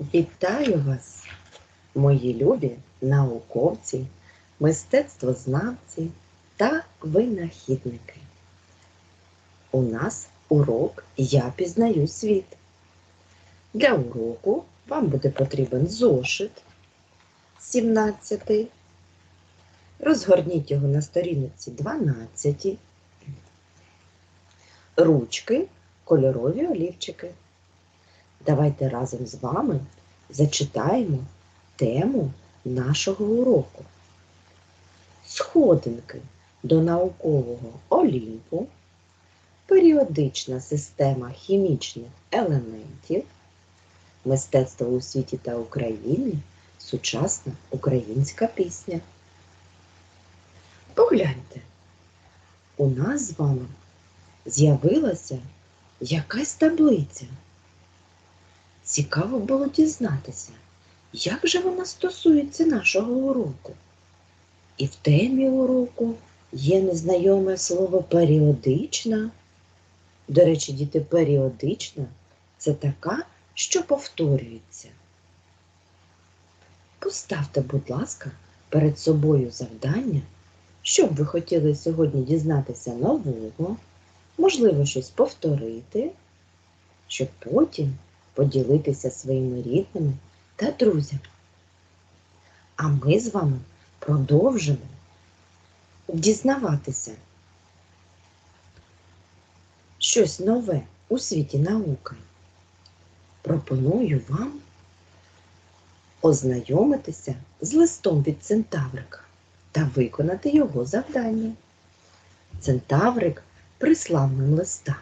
Вітаю вас, мої любі науковці, мистецтвознавці та винахідники. У нас урок Я пізнаю світ. Для уроку вам буде потрібен зошит 17. Розгорніть його на сторінці 12. Ручки, кольорові олівчики. Давайте разом з вами зачитаємо тему нашого уроку. Сходинки до наукового олімпу, періодична система хімічних елементів, мистецтво у світі та Україні, сучасна українська пісня. Погляньте, у нас з вами з'явилася якась таблиця. Цікаво було дізнатися, як же вона стосується нашого уроку. І в темі уроку є незнайоме слово періодична. До речі, діти, періодична це така, що повторюється. Поставте, будь ласка, перед собою завдання, що б ви хотіли сьогодні дізнатися нового, можливо, щось повторити, щоб потім поділитися своїми рідними та друзями. А ми з вами продовжимо дізнаватися щось нове у світі науки. Пропоную вам ознайомитися з листом від Центаврика та виконати його завдання. Центаврик прислав нам листа.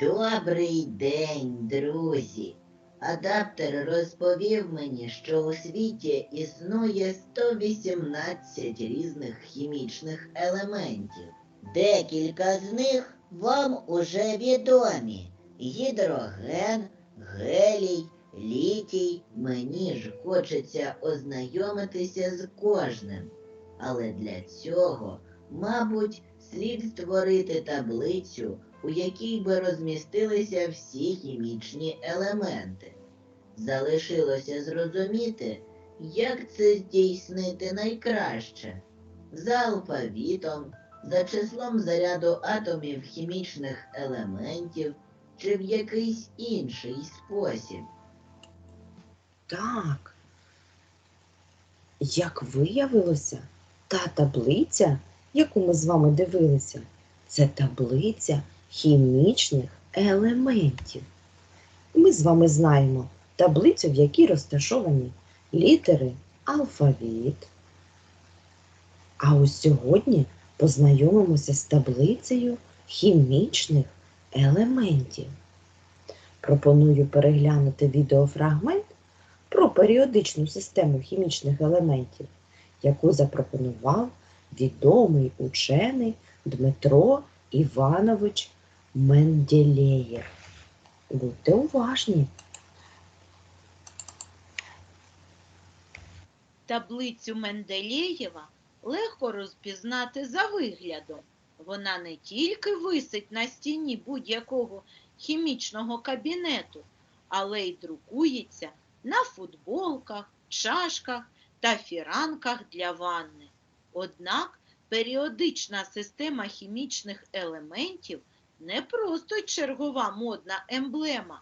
Добрий день, друзі! Адаптер розповів мені, що у світі існує 118 різних хімічних елементів. Декілька з них вам уже відомі: гідроген, гелій, літій. Мені ж хочеться ознайомитися з кожним. Але для цього, мабуть, слід створити таблицю у якій би розмістилися всі хімічні елементи. Залишилося зрозуміти, як це здійснити найкраще за алфавітом, за числом заряду атомів хімічних елементів чи в якийсь інший спосіб. Так. Як виявилося, та таблиця, яку ми з вами дивилися, це таблиця хімічних елементів. Ми з вами знаємо таблицю, в якій розташовані літери алфавіт. А ось сьогодні познайомимося з таблицею хімічних елементів. Пропоную переглянути відеофрагмент про періодичну систему хімічних елементів, яку запропонував відомий учений Дмитро Іванович Менделєєв. Будьте уважні. Таблицю Менделєєва легко розпізнати за виглядом. Вона не тільки висить на стіні будь-якого хімічного кабінету, але й друкується на футболках, чашках та фіранках для ванни. Однак періодична система хімічних елементів не просто чергова модна емблема,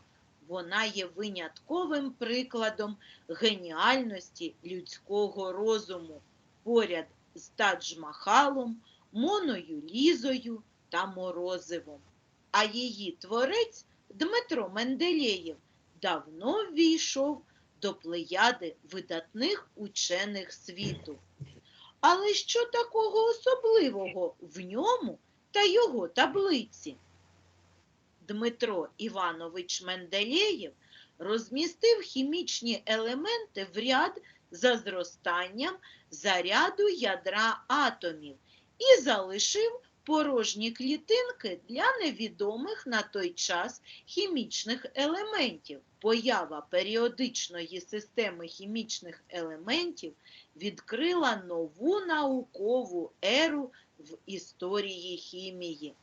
вона є винятковим прикладом геніальності людського розуму поряд з Тадж-Махалом, Моною Лізою та Морозивом. А її творець Дмитро Менделєєв давно ввійшов до плеяди видатних учених світу. Але що такого особливого в ньому та його таблиці? Дмитро Іванович Менделєєв розмістив хімічні елементи в ряд за зростанням заряду ядра атомів і залишив порожні клітинки для невідомих на той час хімічних елементів. Поява періодичної системи хімічних елементів відкрила нову наукову еру в історії хімії.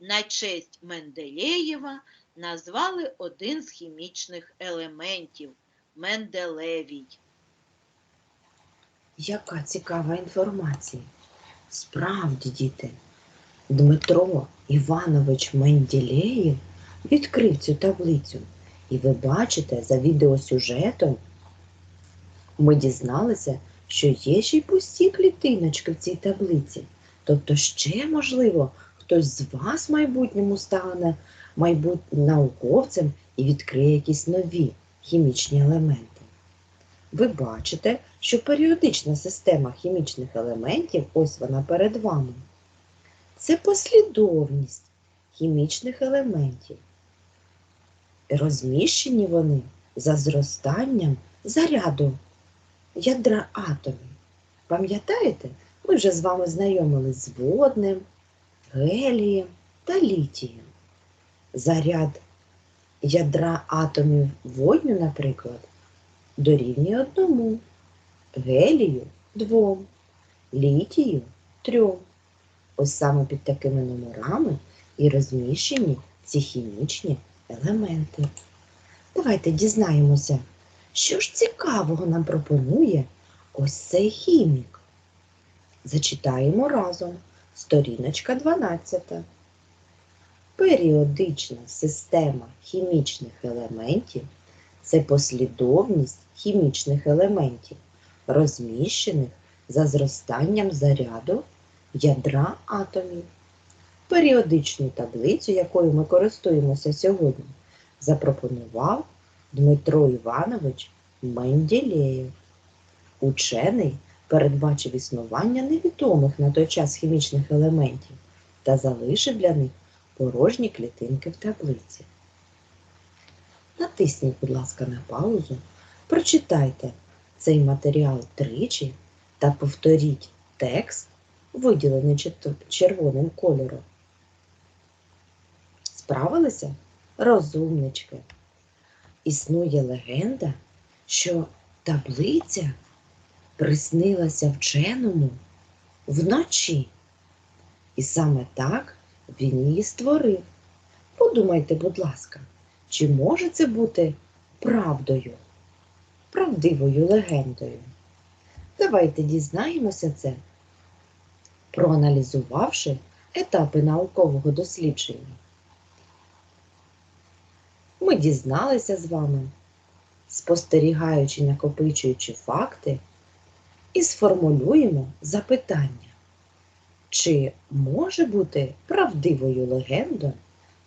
На честь Менделєєва назвали один з хімічних елементів Менделевій. Яка цікава інформація. Справді, діти, Дмитро Іванович Менділеєв відкрив цю таблицю. І ви бачите, за відеосюжетом ми дізналися, що є ще й пусті клітиночки в цій таблиці. Тобто ще, можливо, хтось з вас в майбутньому стане майбутнім науковцем і відкриє якісь нові хімічні елементи. Ви бачите, що періодична система хімічних елементів, ось вона перед вами. Це послідовність хімічних елементів. Розміщені вони за зростанням заряду ядра атомів. Пам'ятаєте, ми вже з вами знайомились з водним, гелієм та літієм. Заряд ядра атомів водню, наприклад, дорівнює одному, гелію двом, літію трьом. Ось саме під такими номерами і розміщені ці хімічні елементи. Давайте дізнаємося, що ж цікавого нам пропонує ось цей хімік. Зачитаємо разом сторіночка 12. Періодична система хімічних елементів це послідовність хімічних елементів, розміщених за зростанням заряду ядра атомів. Періодичну таблицю, якою ми користуємося сьогодні, запропонував Дмитро Іванович Менділеєв. Учений передбачив існування невідомих на той час хімічних елементів та залишив для них порожні клітинки в таблиці. Натисніть, будь ласка, на паузу, прочитайте цей матеріал тричі та повторіть текст, виділений червоним кольором. Справилися? Розумнички. Існує легенда, що таблиця приснилася вченому вночі. І саме так він її створив. Подумайте, будь ласка, чи може це бути правдою, правдивою легендою? Давайте дізнаємося це, проаналізувавши етапи наукового дослідження. Ми дізналися з вами, спостерігаючи, накопичуючи факти, і сформулюємо запитання. Чи може бути правдивою легендою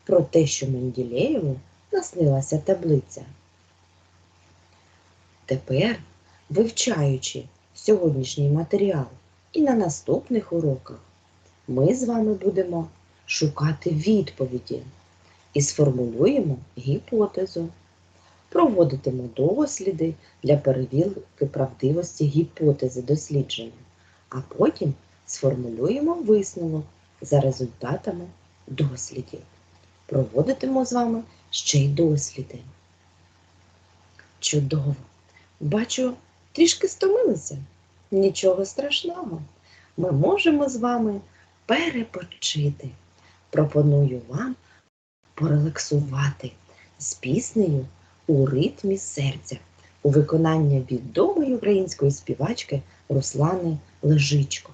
про те, що Менділеєву наснилася таблиця? Тепер, вивчаючи сьогоднішній матеріал і на наступних уроках, ми з вами будемо шукати відповіді і сформулюємо гіпотезу. Проводитимемо досліди для перевірки правдивості гіпотези дослідження, а потім сформулюємо висновок за результатами дослідів. Проводитимо з вами ще й досліди. Чудово! Бачу, трішки стомилися. Нічого страшного. Ми можемо з вами перепочити. Пропоную вам порелаксувати з піснею у ритмі серця у виконанні відомої української співачки Руслани Лежичко.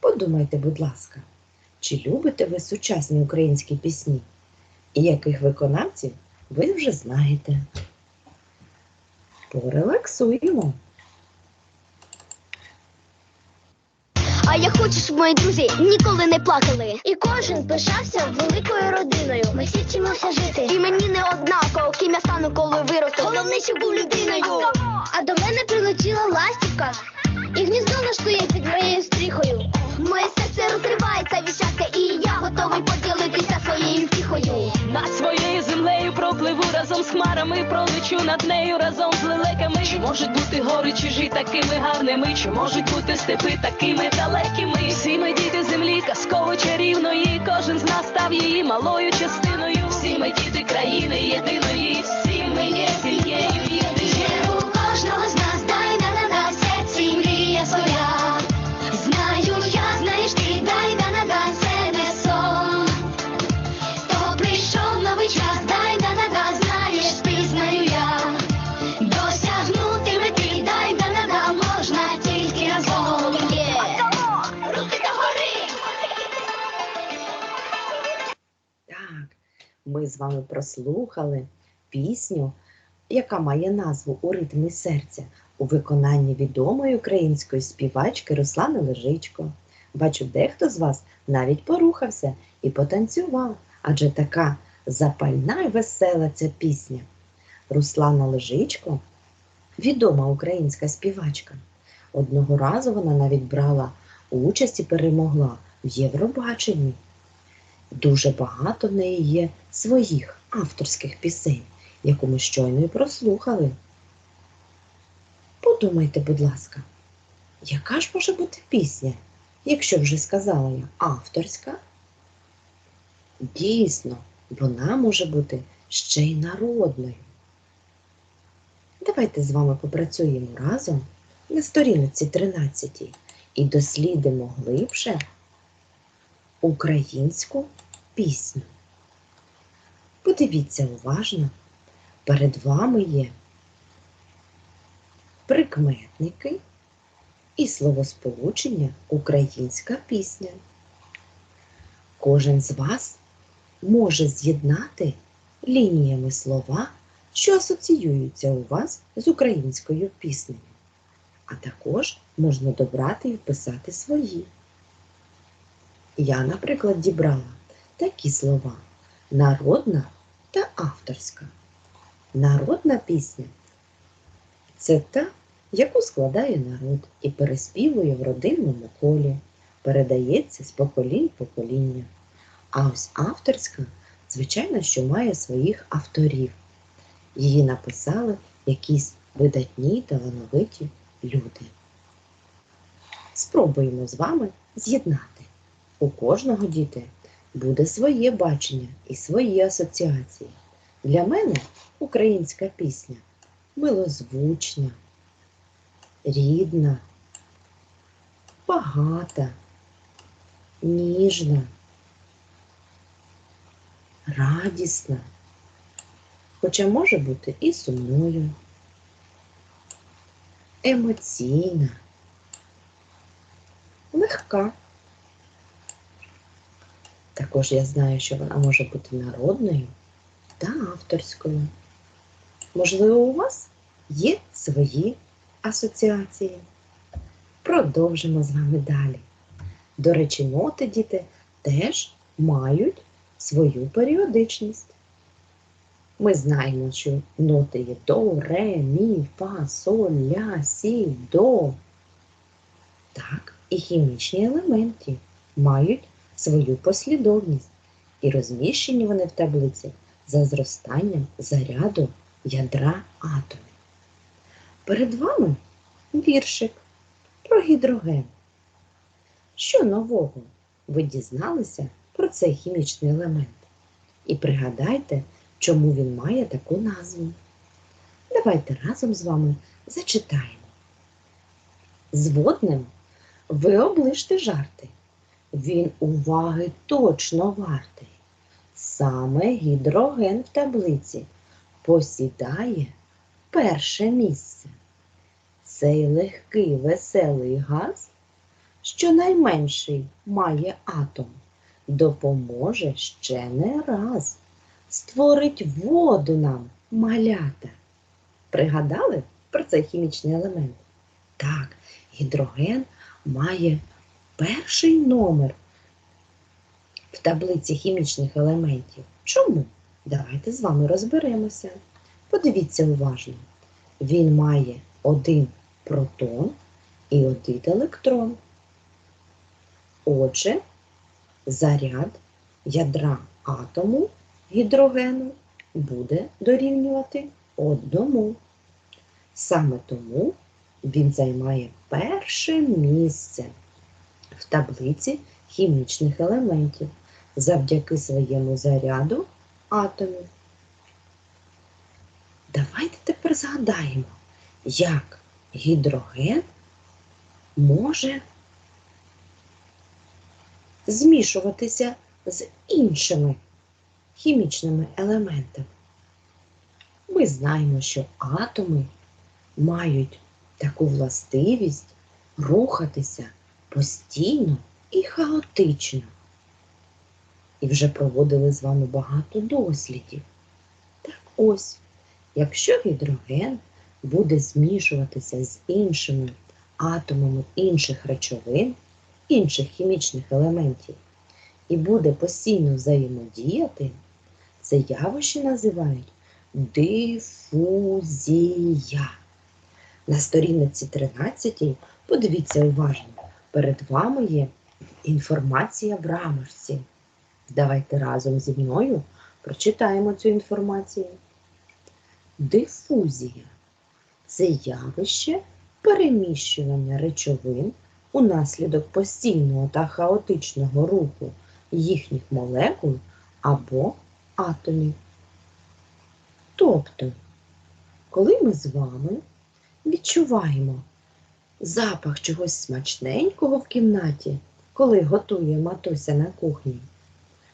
Подумайте, будь ласка, чи любите ви сучасні українські пісні? І яких виконавців ви вже знаєте? Порелаксуємо. А я хочу, щоб мої друзі ніколи не плакали. І кожен пишався великою родиною. Ми всі вчимося жити. І мені не однаково, ким я стану, коли виросту. Головне, щоб був людиною. А до мене прилетіла ластівка і гніздо наштує під моєю стріхою. Моє серце розривається від щастя, і я готовий поділитися хмарами, пролечу над нею разом з лелеками. Чи можуть бути гори чужі такими гарними? Чи можуть бути степи такими далекими? Всі ми діти землі, казково чарівної. Кожен з нас став її малою частиною. Всі ми діти країни єдиної. Всі ми є єдиною. Ми з вами прослухали пісню, яка має назву У ритмі серця у виконанні відомої української співачки Руслани Лежичко. Бачу, дехто з вас навіть порухався і потанцював, адже така запальна і весела ця пісня. Руслана Лежичко відома українська співачка. Одного разу вона навіть брала участь і перемогла в Євробаченні. Дуже багато в неї є своїх авторських пісень, яку ми щойно і прослухали. Подумайте, будь ласка, яка ж може бути пісня, якщо вже сказала я авторська? Дійсно, вона може бути ще й народною. Давайте з вами попрацюємо разом на сторінці 13 і дослідимо глибше українську пісню. Подивіться уважно, перед вами є прикметники і словосполучення українська пісня. Кожен з вас може з'єднати лініями слова, що асоціюються у вас з українською піснею, а також можна добрати і вписати свої. Я, наприклад, дібрала такі слова народна та авторська. Народна пісня це та, яку складає народ і переспівує в родинному колі, передається з поколінь покоління. А ось авторська, звичайно, що має своїх авторів. Її написали якісь видатні талановиті люди. Спробуємо з вами з'єднати. У кожного діти буде своє бачення і свої асоціації. Для мене українська пісня милозвучна, рідна, багата, ніжна, радісна, хоча може бути і сумною, емоційна, легка. Також я знаю, що вона може бути народною та авторською. Можливо, у вас є свої асоціації. Продовжимо з вами далі. До речі, ноти діти теж мають свою періодичність. Ми знаємо, що ноти є до, ре, мі, фа, соль, ля, сі, до. Так, і хімічні елементи мають свою послідовність, і розміщені вони в таблиці за зростанням заряду ядра атомів. Перед вами віршик про гідроген. Що нового ви дізналися про цей хімічний елемент? І пригадайте, чому він має таку назву. Давайте разом з вами зачитаємо. З водним ви облиште жарти. Він уваги точно вартий. Саме гідроген в таблиці посідає перше місце. Цей легкий веселий газ, що найменший має атом, допоможе ще не раз. Створить воду нам малята. Пригадали про цей хімічний елемент? Так, гідроген має перший номер в таблиці хімічних елементів. Чому? Давайте з вами розберемося. Подивіться уважно. Він має один протон і один електрон. Отже, заряд ядра атому гідрогену буде дорівнювати одному. Саме тому він займає перше місце в таблиці хімічних елементів завдяки своєму заряду атомів. Давайте тепер згадаємо, як гідроген може змішуватися з іншими хімічними елементами. Ми знаємо, що атоми мають таку властивість рухатися постійно і хаотично. і вже проводили з вами багато дослідів. Так ось, якщо гідроген буде змішуватися з іншими атомами інших речовин, інших хімічних елементів, і буде постійно взаємодіяти, це явище називають дифузія. На сторінці 13 подивіться уважно, перед вами є інформація в рамочці. Давайте разом зі мною прочитаємо цю інформацію. Дифузія це явище переміщування речовин унаслідок постійного та хаотичного руху їхніх молекул або атомів. Тобто, коли ми з вами відчуваємо запах чогось смачненького в кімнаті, коли готує матуся на кухні,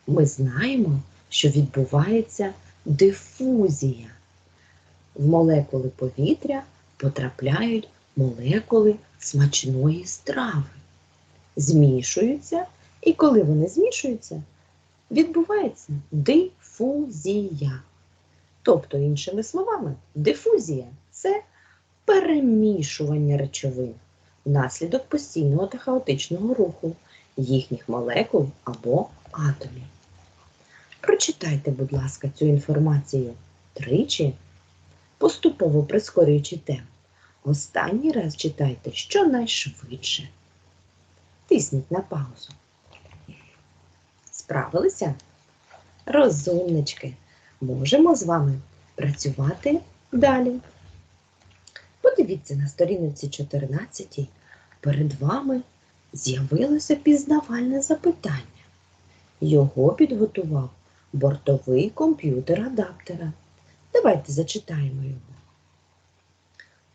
ми знаємо, що відбувається дифузія. В молекули повітря потрапляють молекули смачної страви, змішуються, і коли вони змішуються, відбувається дифузія. Тобто, іншими словами, дифузія це перемішування речовин внаслідок постійного та хаотичного руху їхніх молекул або атомів. Прочитайте, будь ласка, цю інформацію тричі, поступово прискорюючи темп. Останній раз читайте щонайшвидше. Тисніть на паузу. Справилися? Розумнички, можемо з вами працювати далі. Подивіться на сторінці 14. Перед вами з'явилося пізнавальне запитання. Його підготував бортовий комп'ютер адаптера. Давайте зачитаємо його.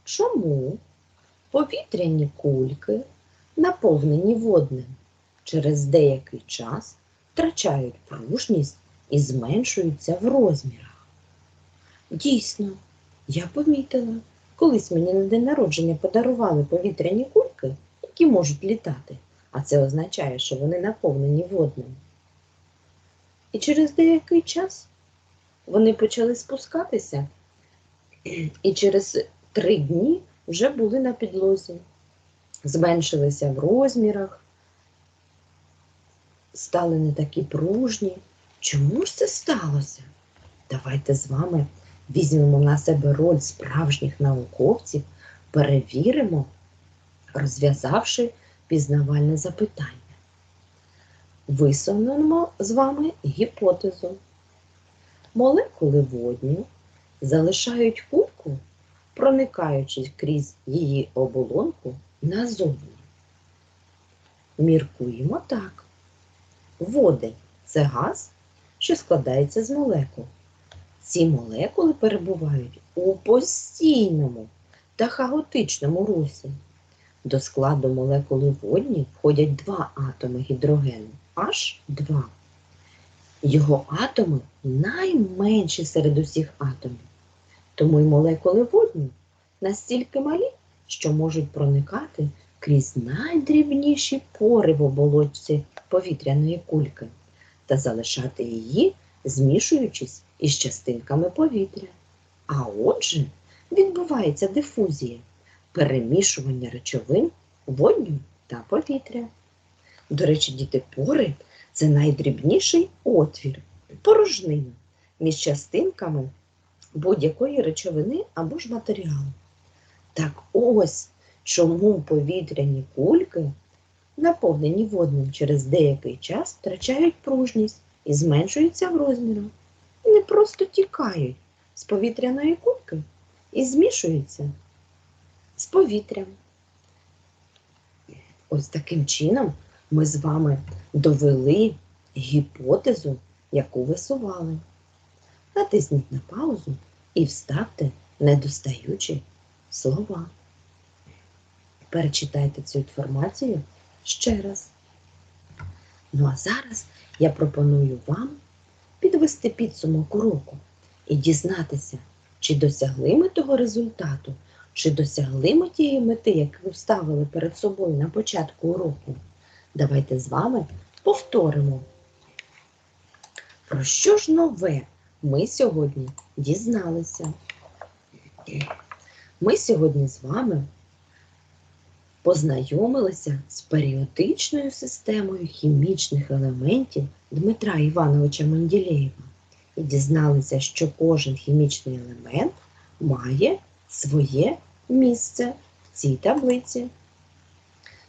Чому повітряні кульки, наповнені водним, через деякий час втрачають пружність і зменшуються в розмірах? Дійсно, я помітила, колись мені на день народження подарували повітряні кульки, які можуть літати, а це означає, що вони наповнені водним. І через деякий час вони почали спускатися, і через три дні вже були на підлозі, зменшилися в розмірах, стали не такі пружні. Чому ж це сталося? Давайте з вами візьмемо на себе роль справжніх науковців, перевіримо, розв'язавши пізнавальне запитання. Висунемо з вами гіпотезу. Молекули водню залишають кульку, проникаючи крізь її оболонку назовні. Міркуємо так. Водень це газ, що складається з молекул. Ці молекули перебувають у постійному та хаотичному русі. До складу молекули водні входять два атоми гідрогену H2. Його атоми найменші серед усіх атомів. Тому й молекули водні настільки малі, що можуть проникати крізь найдрібніші пори в оболочці повітряної кульки та залишати її, змішуючись із частинками повітря. А отже, відбувається дифузія, перемішування речовин, водню та повітря. До речі, діти пори це найдрібніший отвір, порожнина між частинками будь-якої речовини або ж матеріалу. Так ось чому повітряні кульки, наповнені водним через деякий час, втрачають пружність і зменшуються в розмірах. Не просто тікають з повітряної кульки і змішуються з повітрям. Ось таким чином ми з вами довели гіпотезу, яку висували. Натисніть на паузу і вставте недостаючі слова. Перечитайте цю інформацію ще раз. Ну а зараз я пропоную вам підвести підсумок уроку і дізнатися, чи досягли ми того результату, чи досягли ми тієї мети, яку ви ставили перед собою на початку уроку. Давайте з вами повторимо Про що ж нове ми сьогодні дізналися? Ми сьогодні з вами познайомилися з періодичною системою хімічних елементів Дмитра Івановича Менделєєва і дізналися, що кожен хімічний елемент має своє місце в цій таблиці.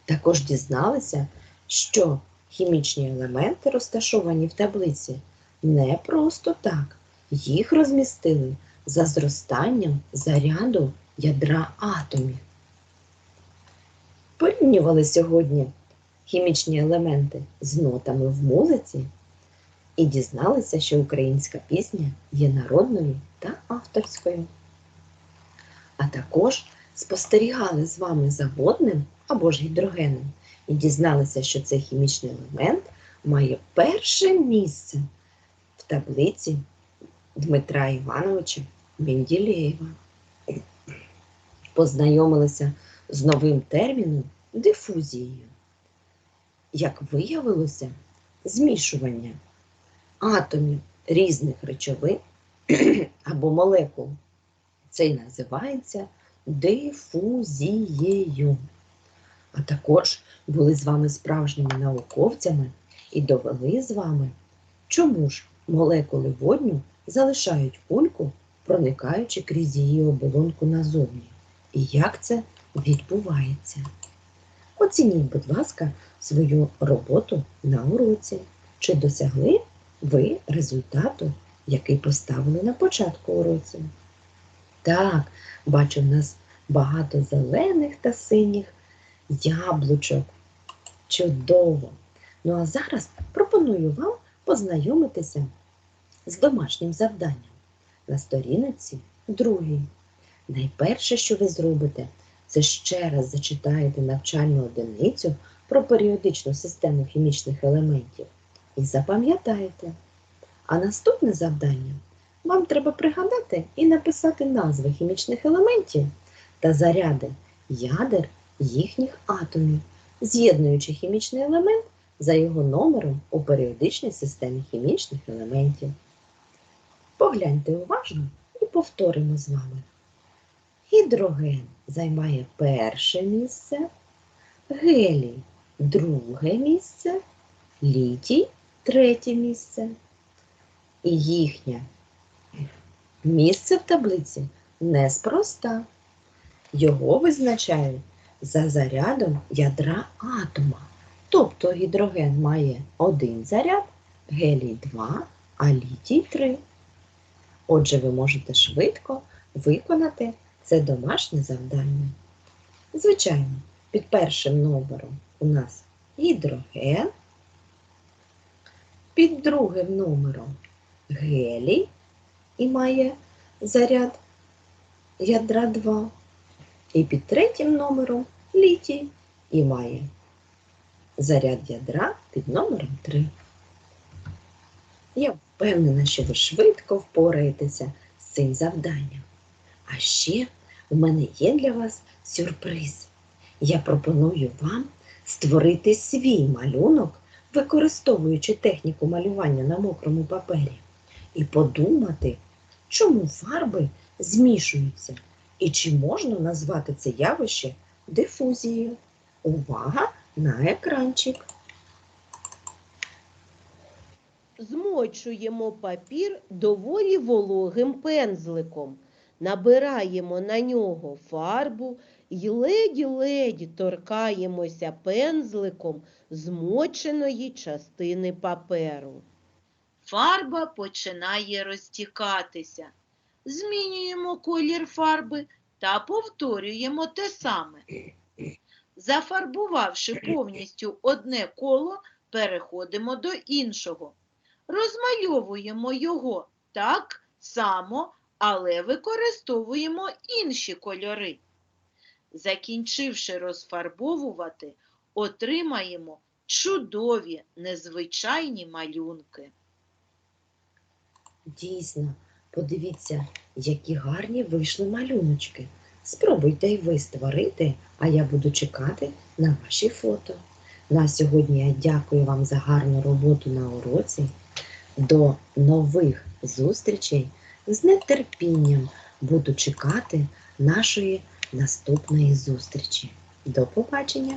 Також дізналися, що хімічні елементи, розташовані в таблиці, не просто так. Їх розмістили за зростанням заряду ядра атомів. Порівнювали сьогодні хімічні елементи з нотами в музиці і дізналися, що українська пісня є народною та авторською. А також спостерігали з вами за водним або ж гідрогеном і дізналися, що цей хімічний елемент має перше місце в таблиці Дмитра Івановича Менділеєва. Познайомилися з новим терміном дифузією. Як виявилося, змішування атомів різних речовин або молекул. Це й називається дифузією. А також були з вами справжніми науковцями і довели з вами, чому ж молекули водню залишають кульку, проникаючи крізь її оболонку назовні. І як це відбувається? Оцініть, будь ласка, свою роботу на уроці. Чи досягли ви результату, який поставили на початку уроці? Так, бачу в нас багато зелених та синіх яблучок. Чудово! Ну а зараз пропоную вам познайомитися з домашнім завданням на сторінці другій. Найперше, що ви зробите, це ще раз зачитаєте навчальну одиницю про періодичну систему хімічних елементів і запам'ятаєте. А наступне завдання вам треба пригадати і написати назви хімічних елементів та заряди ядер їхніх атомів, з'єднуючи хімічний елемент за його номером у періодичній системі хімічних елементів. Погляньте уважно і повторимо з вами. Гідроген займає перше місце, гелій друге місце, літій третє місце. І їхнє місце в таблиці неспроста. Його визначають за зарядом ядра атома. Тобто гідроген має один заряд, гелій 2, а літій 3. Отже, ви можете швидко виконати це домашнє завдання. Звичайно, під першим номером у нас гідроген, під другим номером гелій і має заряд ядра 2. І під третім номером літій і має заряд ядра під номером 3. Я впевнена, що ви швидко впораєтеся з цим завданням. А ще у мене є для вас сюрприз. Я пропоную вам створити свій малюнок, використовуючи техніку малювання на мокрому папері, і подумати, чому фарби змішуються і чи можна назвати це явище дифузією. Увага на екранчик. Змочуємо папір доволі вологим пензликом, набираємо на нього фарбу і ледь-ледь торкаємося пензликом змоченої частини паперу. Фарба починає розтікатися. Змінюємо колір фарби та повторюємо те саме. Зафарбувавши повністю одне коло, переходимо до іншого. Розмальовуємо його так само, але використовуємо інші кольори. Закінчивши розфарбовувати, отримаємо чудові незвичайні малюнки. Дійсно, подивіться, які гарні вийшли малюночки. Спробуйте й ви створити, а я буду чекати на ваші фото. На сьогодні я дякую вам за гарну роботу на уроці. До нових зустрічей з нетерпінням буду чекати нашої наступної зустрічі. До побачення!